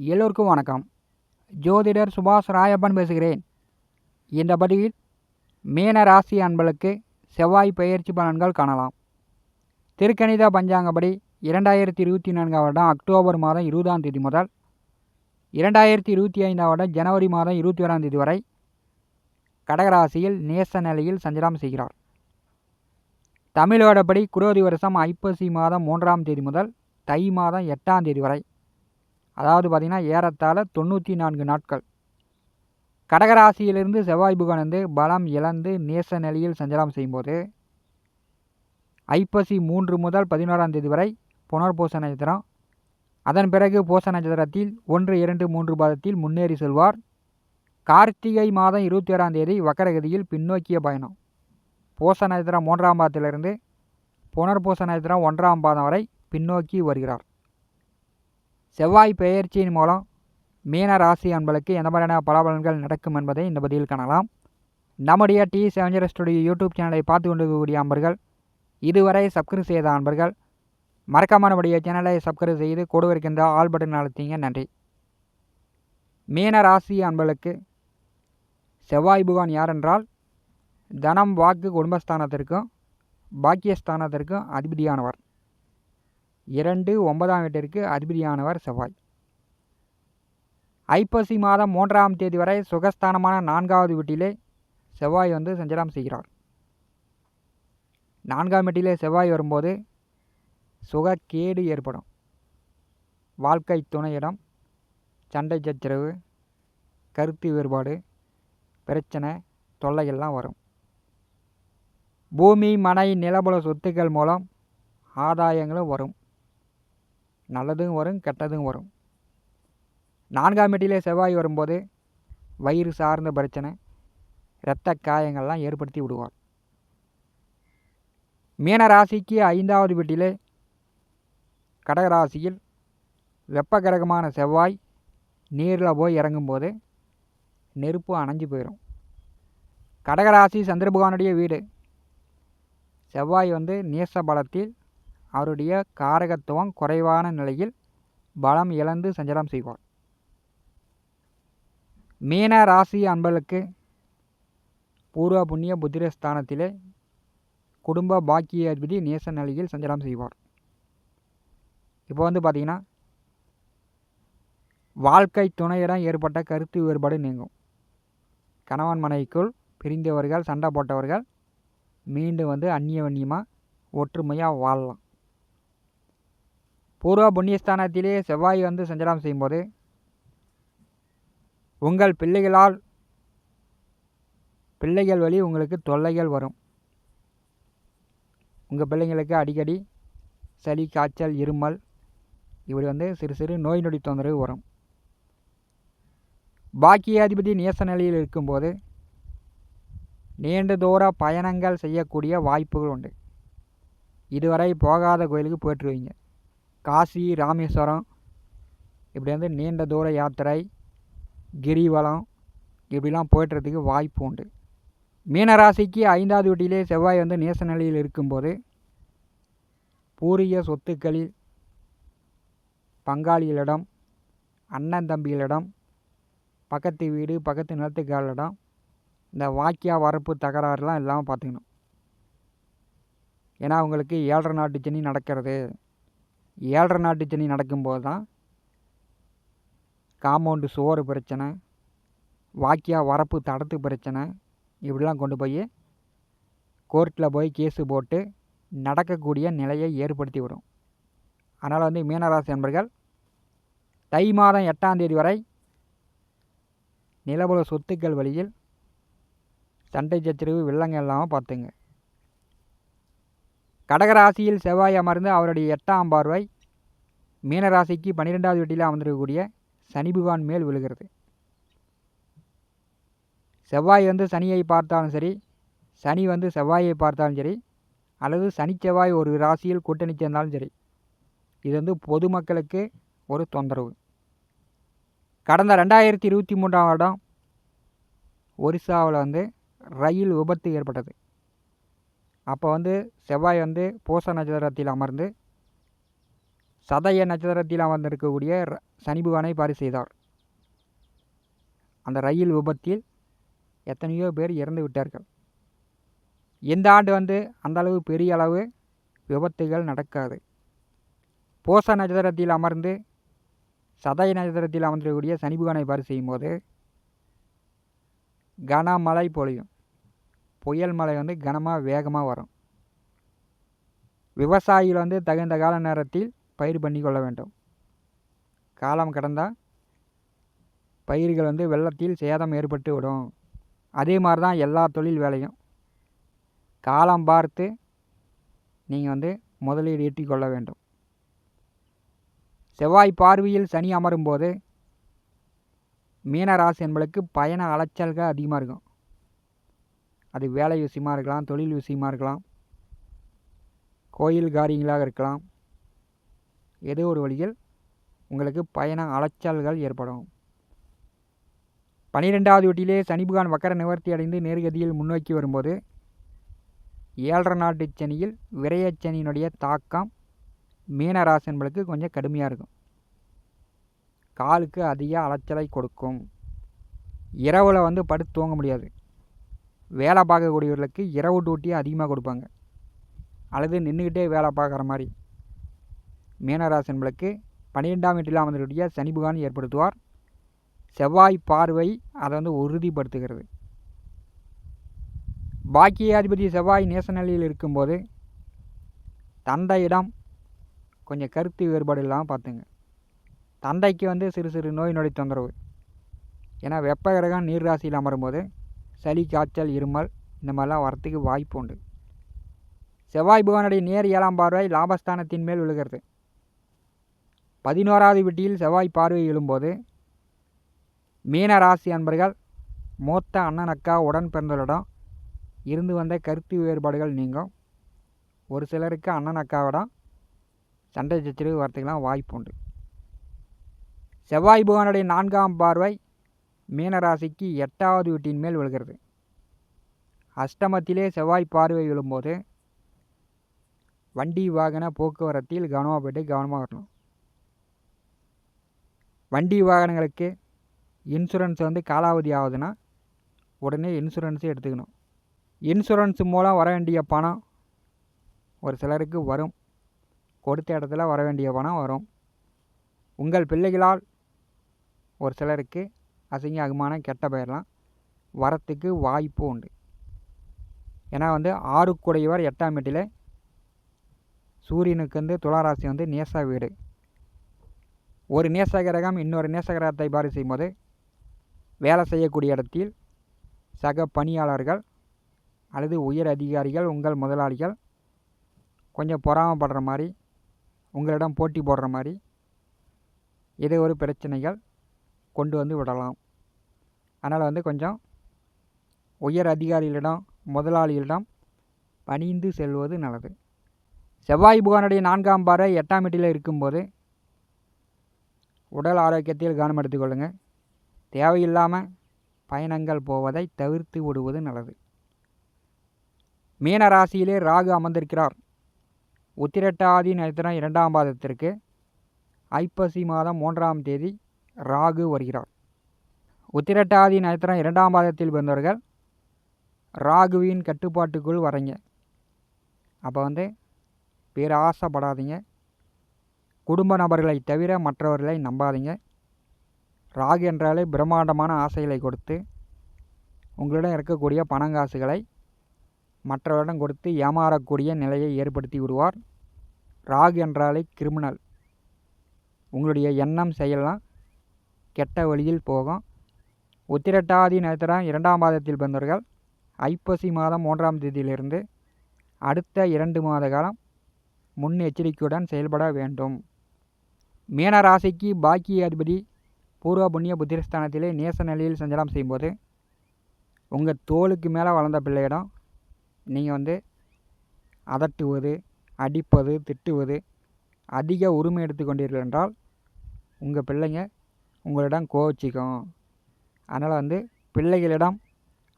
எல்லோருக்கும் வணக்கம். ஜோதிடர் சுபாஷ் ராயப்பன் பேசுகிறேன். இந்த பதிவில் மீன ராசி அன்பளுக்கு செவ்வாய் பெயர்ச்சி பலன்கள் காணலாம். திருக்கணித பஞ்சாங்கப்படி இரண்டாயிரத்தி இருபத்தி நான்காம் வருடம் அக்டோபர் மாதம் இருபதாம் தேதி முதல் இரண்டாயிரத்தி இருபத்தி ஐந்தாம் வருடம் ஜனவரி மாதம் இருபத்தி ஓராம் தேதி வரை கடகராசியில் நேச நிலையில் சஞ்சலம் செய்கிறார். தமிழோடப்படி குரோதி வருஷம் ஐப்பசி மாதம் மூன்றாம் தேதி முதல் தை மாதம் எட்டாம் தேதி வரை அதாவது பார்த்திங்கன்னா ஏறத்தாழ தொண்ணூற்றி நான்கு நாட்கள். கடகராசியிலிருந்து செவ்வாய் புகன் வந்து பலம் இழந்து நேச நிலையில் சஞ்சலம் செய்யும்போது ஐப்பசி மூன்று முதல் பதினோராம் தேதி வரை புனர்பூச நட்சத்திரம் அதன் பிறகு பூச நட்சத்திரத்தில் ஒன்று இரண்டு மூன்று பாதத்தில் முன்னேறி செல்வார். கார்த்திகை மாதம் இருபத்தி ஓராம் தேதி வக்கரகதியில் பின்னோக்கிய பயணம். பூச நட்சத்திரம் மூன்றாம் பாதத்திலிருந்து புனர்பூச நட்சத்திரம் ஒன்றாம் பாதம் வரை பின்னோக்கி வருகிறார். செவ்வாய் பெயர்ச்சியின் மூலம் மீன ராசி அன்பளுக்கு எந்த மாதிரியான பலாபலன்கள் நடக்கும் என்பதை இந்த பதிவில் காணலாம். நம்முடைய டி செவஞ்சர் ஸ்டுடியோ யூடியூப் சேனலை பார்த்து கொண்டிருக்கக்கூடிய அன்பர்கள் இதுவரை சப்ஸ்கிரைப் செய்த அன்பர்கள் மறக்காம நம்முடைய சேனலை சப்ஸ்கிரைப் செய்து கூட இருக்கின்ற ஆல் பட்டன் அழுத்திங்க. நன்றி. மீன ராசி அன்பளுக்கு செவ்வாய் புகான் யாரென்றால் தனம் வாக்கு குடும்பஸ்தானத்திற்கும் பாக்கியஸ்தானத்திற்கும் அதிபதியானவர். இரண்டு ஒன்பதாம் வீட்டிற்கு அதிபதியானவர் செவ்வாய். ஐப்பசி மாதம் மூன்றாம் தேதி வரை சுகஸ்தானமான நான்காவது வீட்டிலே செவ்வாய் வந்து சஞ்சலம் செய்கிறார். நான்காம் வீட்டிலே செவ்வாய் வரும்போது சுகக்கேடு ஏற்படும். வாழ்க்கை துணையிடம் சண்டை சச்சரவு கருத்து வேறுபாடு பிரச்சனை தொல்லைகள்லாம் வரும். பூமி மனை நிலபுல சொத்துக்கள் மூலம் ஆதாயங்களும் வரும். நல்லதும் வரும் கெட்டதும் வரும். நான்காம் எட்டிலே செவ்வாய் வரும்போது வயிறு சார்ந்த பிரச்சனை இரத்த காயங்கள்லாம் ஏற்படுத்தி விடுவார் மீன ராசிக்கு ஐந்தாவது வீட்டிலே கடகராசியில் வெப்பகரகமான செவ்வாய் நீரில் போய் இறங்கும்போது நெருப்பு அணைஞ்சு போயிடும் கடகராசி சந்திரபகவானுடைய வீடு. செவ்வாய் வந்து நேச பலத்தில் அவருடைய காரகத்துவம் குறைவான நிலையில் பலம் இழந்து சஞ்சலம் செய்வார். மீன ராசி அன்பர்களுக்கு பூர்வ புண்ணிய புத்திரஸ்தானத்திலே குடும்ப பாக்கிய அதிபதி நேச நிலையில் சஞ்சலம் செய்வார். இப்போ வந்து பார்த்திங்கன்னா வாழ்க்கை துணையிடம் ஏற்பட்ட கருத்து வேறுபாடு நீங்கும். கணவன் மனைவிக்குள் பிரிந்தவர்கள் சண்டை போட்டவர்கள் மீண்டும் வந்து அந்நிய வன்னியமாக ஒற்றுமையாக வாழலாம். பூர்வ புண்ணியஸ்தானத்திலே செவ்வாய் வந்து சஞ்சாரம் செய்யும்போது உங்கள் பிள்ளைகளால் பிள்ளைகள் வழி உங்களுக்கு தொல்லைகள் வரும். உங்கள் பிள்ளைங்களுக்கு அடிக்கடி சளி காய்ச்சல் இருமல் இப்படி வந்து சிறு சிறு நோய் நொடி தொந்தரவு வரும். பாக்கியாதிபதி நேச நிலையில் இருக்கும்போது நீண்ட தூர பயணங்கள் செய்யக்கூடிய வாய்ப்புகள் உண்டு. இதுவரை போகாத கோயிலுக்கு போயிட்டுருவீங்க காசி ராமேஸ்வரம் இப்படி வந்து நீண்ட தூர யாத்திரை கிரிவலம் இப்படிலாம் போய்ட்டுறதுக்கு வாய்ப்பு உண்டு. மீனராசிக்கு ஐந்தாவது வீட்டிலே செவ்வாய் வந்து நேச நிலையில் இருக்கும்போது பூரிய சொத்துக்களில் பங்காளிகளிடம் அண்ணன் தம்பிகளிடம் பக்கத்து வீடு பக்கத்து நிலத்துக்காரர்களிடம் இந்த வாக்கியா வரப்பு தகராறுலாம் இல்லாமல் பார்த்துக்கணும். ஏன்னா அவங்களுக்கு ஏழரை நாட்டு சனி நடக்கிறது. ஏழரை நாட்டு சனி நடக்கும்போது தான் காம்பவுண்டு சோறு பிரச்சனை வாக்கியா வரப்பு தடத்து பிரச்சனை இப்படிலாம் கொண்டு போய் கோர்ட்டில் போய் கேஸு போட்டு நடக்கக்கூடிய நிலையை ஏற்படுத்தி விடும். அதனால் வந்து மீனராசி நண்பர்கள் தை மாதம் எட்டாம் தேதி வரை நிலபுல சொத்துக்கள் வழியில் சண்டை சச்சரவு வில்லங்க இல்லாமல் பார்த்துங்க. கடகராசியில் செவ்வாய் அமர்ந்து அவருடைய எட்டாம் பார்வை மீனராசிக்கு பன்னிரெண்டாவது வீட்டில் அமர்ந்திருக்கக்கூடிய சனி பகவான் மேல் விழுகிறது. செவ்வாய் வந்து சனியை பார்த்தாலும் சரி சனி வந்து செவ்வாயை பார்த்தாலும் சரி அல்லது சனி செவ்வாய் ஒரு ராசியில் கூட்டணி சேர்ந்தாலும் சரி இது வந்து பொதுமக்களுக்கு ஒரு தொந்தரவு. கடந்த ரெண்டாயிரத்தி இருபத்தி மூன்றாம் வருடம் ஒரிசாவில் வந்து ரயில் விபத்து ஏற்பட்டது. அப்போ வந்து செவ்வாய் வந்து பூச நட்சத்திரத்தில் அமர்ந்து சதய நட்சத்திரத்தில் அமர்ந்திருக்கக்கூடிய சனி பகவானை பாரி செய்தார். அந்த ரயில் விபத்தில் எத்தனையோ பேர் இறந்து விட்டார்கள். இந்த ஆண்டு வந்து அந்தளவு பெரிய அளவு விபத்துகள் நடக்காது. பூச நட்சத்திரத்தில் அமர்ந்து சதய நட்சத்திரத்தில் அமர்ந்திருக்கக்கூடிய சனி பகவானை பாரி செய்யும்போது கனமழை பொழியும். புயல் மழை வந்து கனமாக வேகமாக வரும். விவசாயிகள் வந்து தகுந்த கால நேரத்தில் பயிர் பண்ணி கொள்ள வேண்டும். காலம் கடந்தால் பயிர்கள் வந்து வெள்ளத்தில் சேதம் ஏற்பட்டு விடும். அதே மாதிரி தான் எல்லா தொழில் வேலையும். காலம் பார்த்து நீங்கள் வந்து முதலீடு ஈட்டிக்கொள்ள வேண்டும். செவ்வாய் பார்வையில் சனி அமரும்போது மீனராசி என்பளுக்கு பயண அலைச்சல்கள் அதிகமாக இருக்கும். அது வேலை விஷயமா இருக்கலாம் தொழில் விஷயமா இருக்கலாம் கோயில் காரியங்களாக இருக்கலாம். ஏதோ ஒரு வழியில் உங்களுக்கு பயண அலைச்சல்கள் ஏற்படும். பனிரெண்டாவது வீட்டிலே சனிபுகான் வக்கர நிவர்த்தி அடைந்து நேர்கதியில் முன்னோக்கி வரும்போது ஏழரை நாட்டு சனியில் விரயச்சனியினுடைய தாக்கம் மீனராசி என்பளுக்கு கொஞ்சம் கடுமையாக இருக்கும். காலுக்கு அதிக அலைச்சலை கொடுக்கும். இரவில் வந்து படுத்து தூங்க முடியாது. வேலை பார்க்கக்கூடியவர்களுக்கு இரவு டூட்டி அதிகமாக கொடுப்பாங்க. அல்லது நின்றுக்கிட்டே வேலை பார்க்குற மாதிரி. மீனராசி என்பளுக்கு பன்னிரெண்டாம் வீட்டில் அமர்ந்திருக்கூடிய சனி புகான் ஏற்படுத்துவார். செவ்வாய் பார்வை அதை வந்து உறுதிப்படுத்துகிறது. பாக்கியாதிபதி செவ்வாய் நேசநிலையில் இருக்கும்போது தந்தையிடம் கொஞ்சம் கருத்து வேறுபாடு இல்லாமல் பார்த்துங்க. தந்தைக்கு வந்து சிறு சிறு நோய் நொடி தொந்தரவு. ஏன்னா வெப்ப கிரகம் நீர் ராசியில் அமரும்போது சளி காய்ச்சல் இருமல் இந்த மாதிரிலாம் வரத்துக்கு வாய்ப்பு உண்டு. செவ்வாய் புவனுடைய நேர் ஏழாம் பார்வை லாபஸ்தானத்தின் மேல் விழுகிறது. பதினோராவது வீட்டில் செவ்வாய் பார்வை விழும்போது மீன ராசி அன்பர்கள் மூத்த அண்ணன் அக்கா உடன் பிறந்தவரிடம் இருந்து வந்த கருத்து வேறுபாடுகள் நீங்கும். ஒரு சிலருக்கு அண்ணன் அக்காவிடம் சண்டை சச்சரவு வரத்துக்கெல்லாம் வாய்ப்பு உண்டு. செவ்வாய் புவனுடைய நான்காம் பார்வை மீனராசிக்கு எட்டாவது வீட்டின் மேல் விழுகிறது. அஷ்டமத்திலே செவ்வாய் பார்வை விழும்போது வண்டி வாகன போக்குவரத்தில் கவனமாக போய்ட்டு கவனமாக வரணும் வண்டி வாகனங்களுக்கு இன்சூரன்ஸ் வந்து காலாவதி ஆகுதுன்னா உடனே இன்சூரன்ஸு எடுத்துக்கணும். இன்சூரன்ஸ் மூலம் வர வேண்டிய பணம் ஒரு சிலருக்கு வரும். கொடுத்த இடத்துல வர வேண்டிய பணம் வரும். உங்கள் பிள்ளைகளால் ஒரு சிலருக்கு அசிங்க அகுமான கெட்ட பெயர்லாம் வரத்துக்கு வாய்ப்பு உண்டு. ஏன்னா வந்து ஆறுக்குடையவர் எட்டாம் வீட்டில் சூரியனுக்கு வந்து துளாராசி வந்து நேச வீடு. ஒரு நேச கிரகம் இன்னொரு நேச கிரகத்தை பாரி செய்யும்போது வேலை செய்யக்கூடிய இடத்தில் சக பணியாளர்கள் அல்லது உயர் அதிகாரிகள் உங்கள் முதலாளிகள் கொஞ்சம் பொறாமப்படுற மாதிரி உங்களிடம் போட்டி போடுற மாதிரி இது ஒரு பிரச்சனைகள் கொண்டு வந்து விடலாம். அதனால் வந்து கொஞ்சம் உயர் அதிகாரிகளிடம் முதலாளிகளிடம் பணிந்து செல்வது நல்லது. செவ்வாய் புகானுடைய நான்காம் பாறை எட்டாம் வீட்டில் இருக்கும்போது உடல் ஆரோக்கியத்தில் கவனம் எடுத்துக்கொள்ளுங்கள் தேவையில்லாமல் பயணங்கள் போவதை தவிர்த்து விடுவது நல்லது. மீன ராசியிலே ராகு அமர்ந்திருக்கிறார். உத்திரட்டாதி நட்சத்திரம் இரண்டாம் பாதத்திற்கு ஐப்பசி மாதம் மூன்றாம் தேதி ராகு வருகிறார். உத்திரட்டாதி நட்சத்திரம் இரண்டாம் பாதத்தில் பிறந்தவர்கள் ராகுவின் கட்டுப்பாட்டுக்குள் வரீங்க. அப்போ வந்து பேர் ஆசைப்படாதீங்க குடும்ப நபர்களை தவிர மற்றவர்களை நம்பாதீங்க. ராகு என்றாலே பிரம்மாண்டமான ஆசைகளை கொடுத்து உங்களிடம் இருக்கக்கூடிய பணங்காசுகளை மற்றவரிடம் கொடுத்து ஏமாறக்கூடிய நிலையை ஏற்படுத்தி விடுவார். ராகு என்றாலே கிரிமினல். உங்களுடைய எண்ணம் செயலாம் கெட்ட வழியில் போகும். உத்திரட்டாதி நட்சத்திரம் இரண்டாம் மாதத்தில் பிறந்தவர்கள். ஐப்பசி மாதம் மூன்றாம் தேதியிலிருந்து அடுத்த இரண்டு மாத காலம் முன்னெச்சரிக்கையுடன் செயல்பட வேண்டும். மீன ராசிக்கு பாக்கிய அதிபதி பூர்வ புண்ணிய புத்திரஸ்தானத்திலே நேச நிலையில் சஞ்சலம் செய்யும்போது உங்கள் தோளுக்கு மேலே வளர்ந்த பிள்ளையிடம் நீங்கள் வந்து அதட்டுவது அடிப்பது திட்டுவது அதிக உரிமை எடுத்துக்கொண்டீர்கள் என்றால் உங்கள் பிள்ளைங்க உங்களிடம் கோச்சிக்கும் அதனால் வந்து பிள்ளைகளிடம்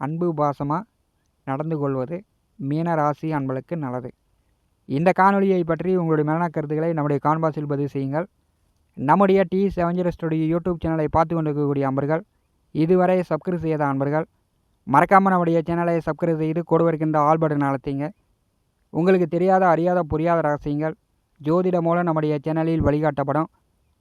அன்பு பாசமாக நடந்து கொள்வது மீன ராசி அன்பளுக்கு நல்லது. இந்த காணொலியை பற்றி உங்களுடைய மரண கருத்துக்களை நம்முடைய கான்பாஸில் பதிவு செய்யுங்கள். நம்முடைய டி செவஞ்சர் ஸ்டுடியோ யூடியூப் சேனலை பார்த்து கொண்டிருக்கக்கூடிய அன்பர்கள் இதுவரை சப்ஸ்கிரைப் செய்யாத அன்பர்கள் மறக்காமல் நம்முடைய சேனலை சப்ஸ்கிரைப் செய்து கூட வருகின்ற ஆல் பட்டன் அழுத்திங்க. உங்களுக்கு தெரியாத அறியாத புரியாத ரகசியங்கள் ஜோதிட மூலம் நம்முடைய சேனலில் வழிகாட்டப்படும்.